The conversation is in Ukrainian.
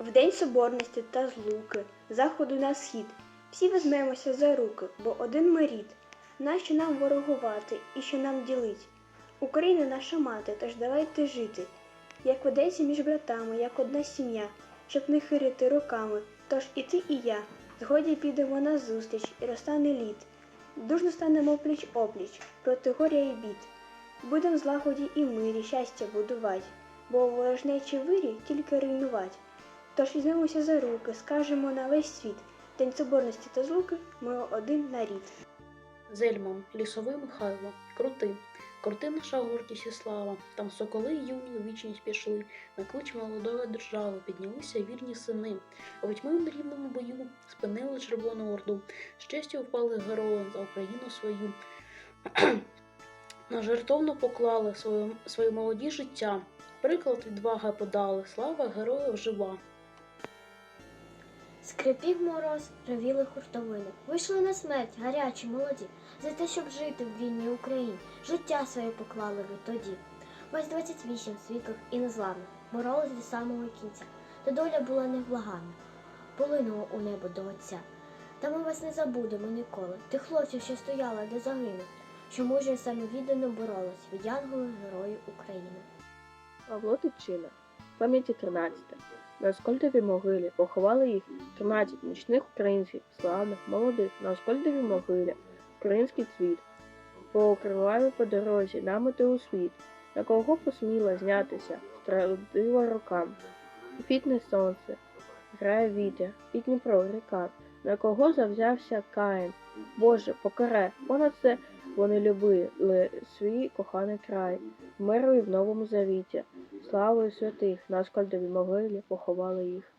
В день соборності та злуки, заходу на схід, всі візьмемося за руки, бо один ми рід. Нащо нам ворогувати і що нам ділить? Україна наша мати, тож давайте жити, як ведеться між братами, як одна сім'я, щоб не хирити руками. Тож і ти, і я, згоді підемо на зустріч, і розтане лід. Дружно станемо пліч опліч проти горя і бід. Будем злагоді і мирі щастя будувати, бо ворожнечі вирі тільки руйнувати. Тож візьмемося за руки, скажемо на весь світ. День соборності та злуки ми один нарід. Зельман, лісовий Михайло, крути, крути наша гордість і слава. Там соколи юні у вічність пішли, на клич молодої держави піднялися вірні сини. А в рівному бою спинили Червону Орду, з честю впали герої за Україну свою. На жертовно поклали свої, свої молоді життя. Приклад відвага подали, слава героїв жива. Скрипів мороз, ревіли хуртовини. Вийшли на смерть, гарячі, молоді, за те, щоб жити в вільній Україні. Життя своє поклали ви тоді. Вас 28 світлих і незламних, боролись до самого кінця. Та доля була невблаганна, полинула у небо до Отця. Та ми вас не забудемо ніколи. Тих хлопців, що стояли, де загинув, що мужньо самовіддано боролись від янголів героїв України. Павло Тичина, пам'яті 13. На Аскольдовій могилі поховали їх 13 нічних українців, славних, молодих, на Аскольдовій могилі, український цвіт. По криваві по дорозі намити у світ, на кого посміла знятися, страдила рукам. Фітне сонце, грає вітер, і Дніпро ріка, на кого завзявся Каїн. Боже, покаре, понад це вони любили свій коханий край, вмерли в новому завіті. Славою святих на Аскольдовій могилі поховали їх.